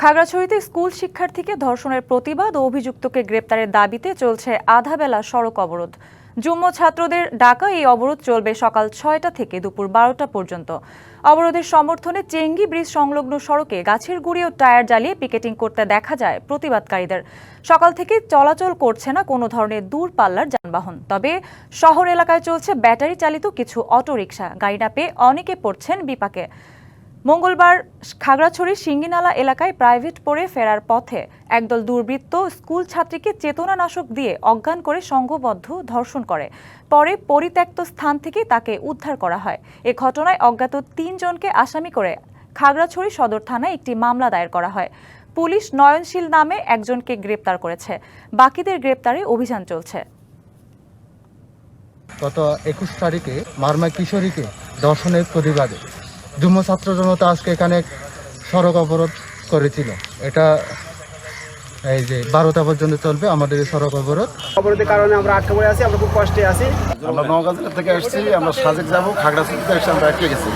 খাগড়াছড়িতে school শিক্ষার্থীকে ধর্ষণের প্রতিবাদ ও অভিযুক্তকে গ্রেপ্তারের দাবিতে চলছে আধাবেলা সড়ক অবরোধ। যুগ্ম ছাত্রদের ডাকা এই অবরোধ চলবে সকাল ছয়টা থেকে দুপুর বারোটা পর্যন্ত। অবরোধের সমর্থনে চেঙ্গি ব্রিজ সংলগ্ন সড়কে গাছের গুঁড়ি ও টায়ার জ্বালিয়ে পিকেটিং করতে দেখা যায় প্রতিবাদকারীদের। সকাল থেকে চলাচল করছে না কোনো ধরনের দূরপাল্লার যানবাহন। তবে শহর এলাকায় চলছে ব্যাটারি চালিত কিছু অটোরিকশা। গাড়ি না পেয়ে অনেকে পড়ছেন বিপাকে। মঙ্গলবার খাগড়াছড়ির সিঙ্গিনালা এলাকায় প্রাইভেট পড়ে ফেরার পথে একদল দুর্বৃত্ত স্কুল ছাত্রীকে চেতনানাশক দিয়ে অজ্ঞান করে সংঘবদ্ধ ধর্ষণ করে। পরে পরিত্যক্ত স্থান থেকে তাকে উদ্ধার করা হয়। এ ঘটনায় অজ্ঞাত তিনজনকে আসামি করে খাগড়াছড়ি সদর থানায় একটি মামলা দায়ের করা হয়। পুলিশ নয়নশীল নামে একজনকে গ্রেপ্তার করেছে। বাকিদের গ্রেপ্তারে অভিযান চলছে। গত একুশ তারিখে মারমা কিশোরীকে দর্শনের প্রতিবাদে যুগ্ম ছাত্র জনতা আজকে এখানে সড়ক অবরোধ করেছিল। এটা এই যে বারোটা পর্যন্ত চলবে আমাদের এই সড়ক অবরোধ। অবরোধের কারণে আমরা আটকে পড়ে আছি আমরা খুব কষ্টে আছি। আমরা নওগাঁ জেলা থেকে আসছি আমরা সাজেক যাব খাগড়াছড়িতে এসে আমরা আটকে গেছি।